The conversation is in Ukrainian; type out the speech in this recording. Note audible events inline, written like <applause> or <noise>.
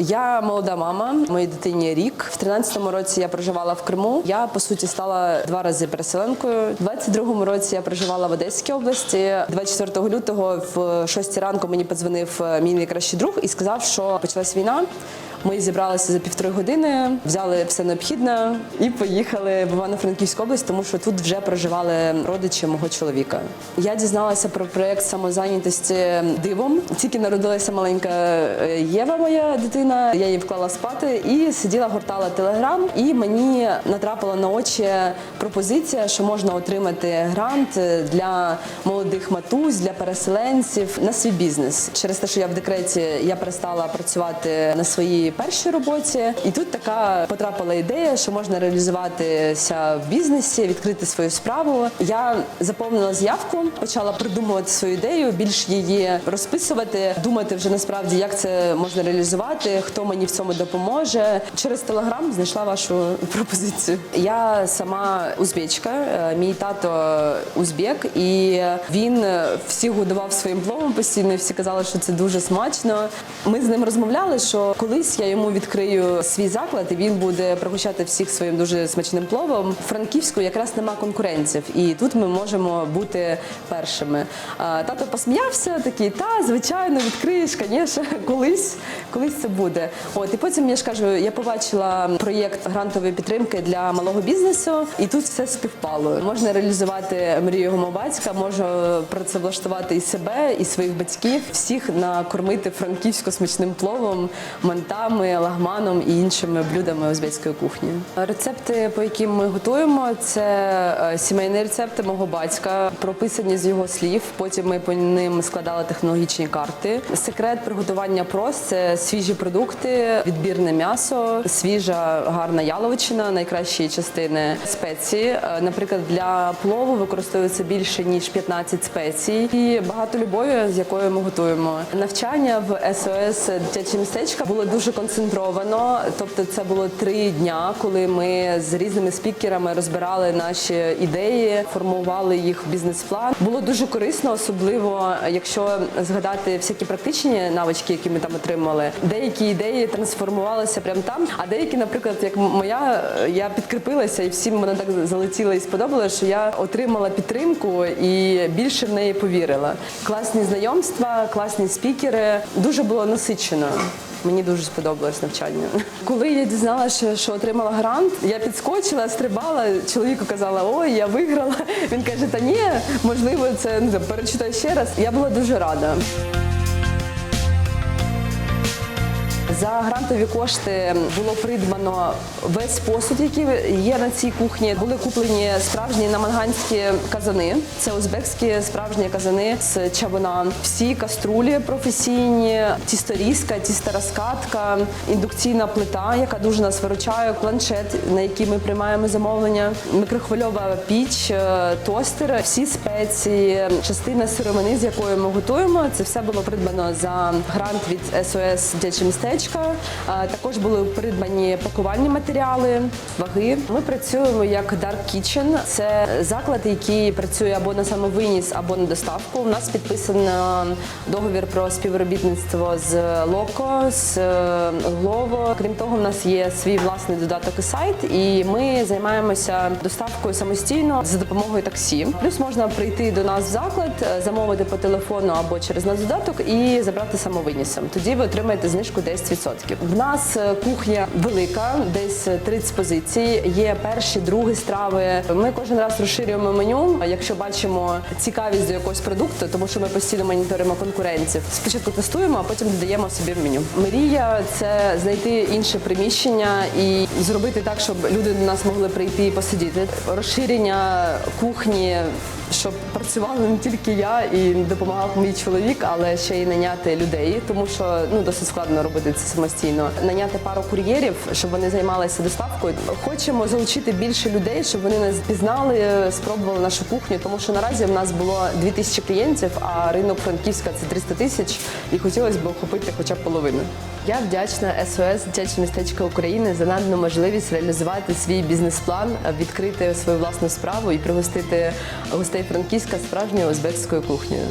Я молода мама, моїй дитині рік. В 13-му році я проживала в Криму. Я по суті стала два рази переселенкою. У 22-му році я проживала в Одеській області. 24 лютого в 6 ранку мені подзвонив е, мій найкращий друг і сказав, що почалась війна. Ми зібралися за півтори години, взяли все необхідне і поїхали в Івано-Франківську область, тому що тут вже проживали родичі мого чоловіка. Я дізналася про проєкт самозайнятості дивом. Тільки народилася маленька е, Єва, моя дитина. Я її вклала спати і сиділа, гортала телеграм. І мені натрапила на очі пропозиція, що можна отримати грант для молодих матусь, для переселенців на свій бізнес. Через те, що я в декреті я перестала працювати на своїй першій роботі, і тут така потрапила ідея, що можна реалізуватися в бізнесі, відкрити свою справу. Я заповнила заявку, почала придумувати свою ідею, більш її розписувати, думати вже насправді, як це можна реалізувати, хто мені в цьому допоможе. Через телеграм знайшла вашу пропозицію. Я сама узбечка, е, мій тато узбек, і він всіх годував своїм пловом постійно. Всі казали, що це дуже смачно. Ми з ним розмовляли, що колись я йому відкрию свій заклад, і він буде пригощати всіх своїм дуже смачним пловом. В Франківську якраз нема конкурентів, і тут ми можемо бути першими. Тато посміявся, такий, та звичайно, відкриєш, звісно, <laughs> колись, колись це буде. От і потім я ж кажу, я побачила проєкт грантової підтримки для малого бізнесу, і тут все співпало. Можна реалізувати мрію мого батька, можу працевлаштувати і себе, і своїх батьків, всіх накормити франківсько смачним пловом, мантами, лагманом і іншими блюдами узбецької кухні. Рецепти, по яким ми готуємо, це е, сімейні рецепти мого батька, прописані з його слів. Потім ми по ним складали технологічні карти. Секрет приготування прост це свіжі продукти, відбірне м'ясо, свіжа гарна яловичина, найкращі частини спеції. Е, Наприклад, для плову використовується більше ніж 15 спецій і багато любові, з якою ми готуємо. Навчання в СОС дитяче містечка було дуже концентровано. Тобто, це було три дня, коли ми з різними спікерами розбирали наші ідеї, формували їх в бізнес-план. Було дуже корисно, особливо якщо згадати всякі практичні навички, які ми там отримали. Деякі ідеї трансформувалися прямо там. А деякі, наприклад, як моя, я підкріпилася, і всім вона так залетіла і сподобалося, що я отримала підтримку і більше в неї повірила. Класні знайомства, класні спікери. Дуже було насичено. Мені дуже сподобалось навчання. Коли я дізналася, що отримала грант, я підскочила, стрибала. Чоловіку казала, ой, я виграла. Він каже, та ні, можливо, це ну, перечитай ще раз. Я була дуже рада. За грантові кошти було придбано весь посуд, який є на цій кухні. Були куплені справжні наманганські казани. Це узбекські справжні казани з чавуна. Всі каструлі професійні, тісторізка, тісторозкатка, індукційна плита, яка дуже нас виручає, планшет, на який ми приймаємо замовлення, мікрохвильова піч, е, тостер, всі спеції, частина сировини, з якою ми готуємо. Це все було придбано за грант від СОС Дяче містечка. А, Також були придбані пакувальні матеріали, ваги. Ми працюємо як Dark Kitchen. Це заклад, який працює або на самовиніс, або на доставку. У нас підписано договір про співробітництво з Локо, з е, Глово. Крім того, в нас є свій власний додаток і сайт, і ми займаємося доставкою самостійно за допомогою таксі. Плюс можна прийти до нас в заклад, е, замовити по телефону або через наш додаток і забрати самовинісом. Тоді ви отримаєте знижку 10%. В нас е, кухня велика, десь 30 позицій. Є перші, другі страви. Ми кожен раз розширюємо меню. Якщо бачимо цікавість до якогось продукту, тому що ми постійно моніторимо конкуренців. Спочатку тестуємо, а потім додаємо собі в меню. Мрія це знайти інше приміщення і зробити так, щоб люди до нас могли прийти і посидіти. Розширення кухні. Щоб працювала не тільки я і допомагав мій чоловік, але ще й наняти людей, тому що ну досить складно робити це самостійно. Наняти пару кур'єрів, щоб вони займалися доставкою. Хочемо залучити більше людей, щоб вони нас пізнали, спробували нашу кухню. Тому що наразі в нас було 2000 клієнтів, а ринок Франківська це 300 тисяч, і хотілося б охопити хоча б половину. Я вдячна СОС дитяче містечко України за надану можливість реалізувати свій бізнес-план, відкрити свою власну справу і пригостити гостей Франківська справжньою узбекською кухнею.